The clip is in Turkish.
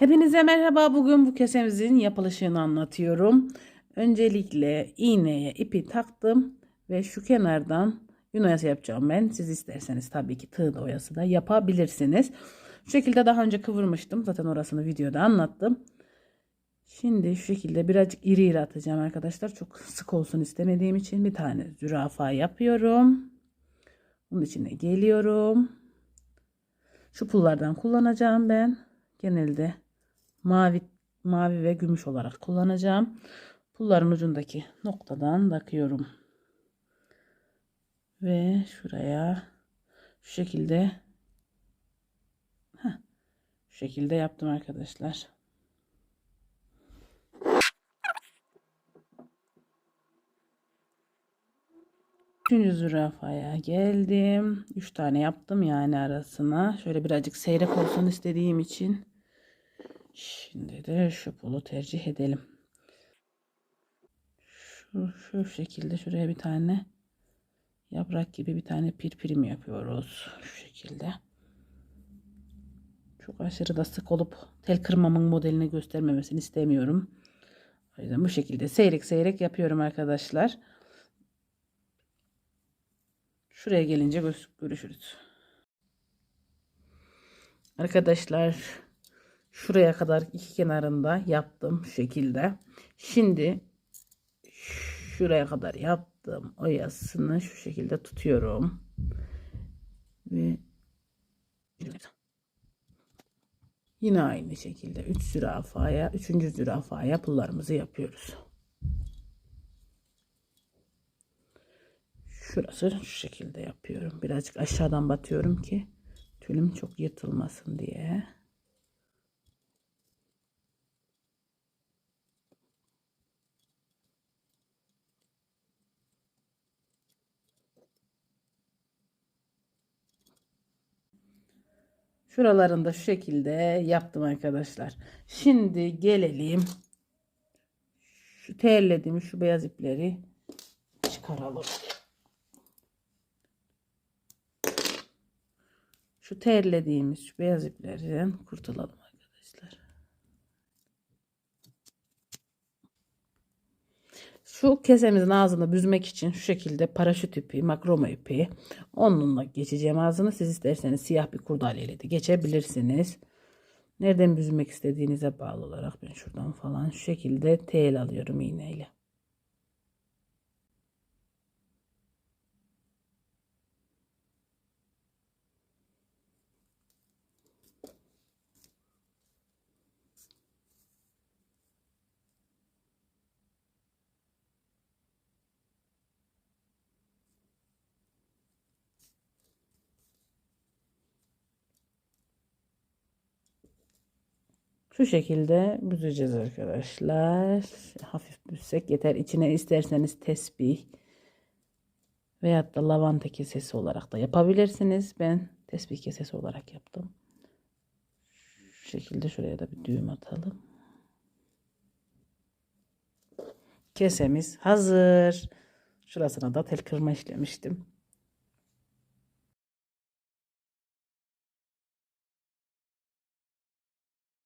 Hepinize merhaba. Bugün bu kesemizin yapılışını anlatıyorum. Öncelikle iğneye ipi taktım ve şu kenardan yün oyası yapacağım ben. Siz isterseniz tabii ki tığ oyası da yapabilirsiniz. Şu şekilde daha önce kıvırmıştım. Zaten orasını videoda anlattım. Şimdi şu şekilde birazcık iri iri atacağım arkadaşlar. Çok sık olsun istemediğim için bir tane zürafa yapıyorum. Bunun içine geliyorum. Şu pullardan kullanacağım ben. Genelde mavi mavi ve gümüş olarak kullanacağım. Pulların ucundaki noktadan takıyorum. Ve şuraya şu şekilde heh, şu şekilde yaptım arkadaşlar. Üçüncü zürafaya geldim. Üç tane yaptım yani arasına. Şöyle birazcık seyrek olsun istediğim için. Şimdi de şu pulu tercih edelim. Şu, şu şekilde şuraya bir tane yaprak gibi bir tane pirpirim yapıyoruz. Şu şekilde. Çok aşırı da sık olup tel kırmamın modelini göstermemesini istemiyorum. O yüzden bu şekilde seyrek seyrek yapıyorum arkadaşlar. Şuraya gelince görüşürüz. Arkadaşlar şuraya kadar iki kenarında yaptım şu şekilde. Şimdi şuraya kadar yaptım oyasını şu şekilde tutuyorum. Ve yine aynı şekilde 3 zürafaya, 3. zürafaya pullarımızı yapıyoruz. Şurası şu şekilde yapıyorum. Birazcık aşağıdan batıyorum ki tülüm çok yırtılmasın diye. Şuralarında şu şekilde yaptım arkadaşlar. Şimdi gelelim. Şu terlediğim şu beyaz ipleri çıkaralım. Şu terlediğimiz şu beyaz iplerden kurtulalım arkadaşlar. Şu kesemizin ağzını büzmek için şu şekilde paraşüt ipi, makroma ipi onunla geçeceğim ağzını. Siz isterseniz siyah bir kurdaleyle de geçebilirsiniz. Nereden büzmek istediğinize bağlı olarak ben şuradan falan şu şekilde tel alıyorum iğneyle. Şu şekilde büzeceğiz arkadaşlar. Hafif büzsek yeter. İçine isterseniz tesbih veyahut da lavanta kesesi olarak da yapabilirsiniz. Ben tesbih kesesi olarak yaptım. Şu şekilde şuraya da bir düğüm atalım. Kesemiz hazır. Şurasına da tel kırma işlemiştim.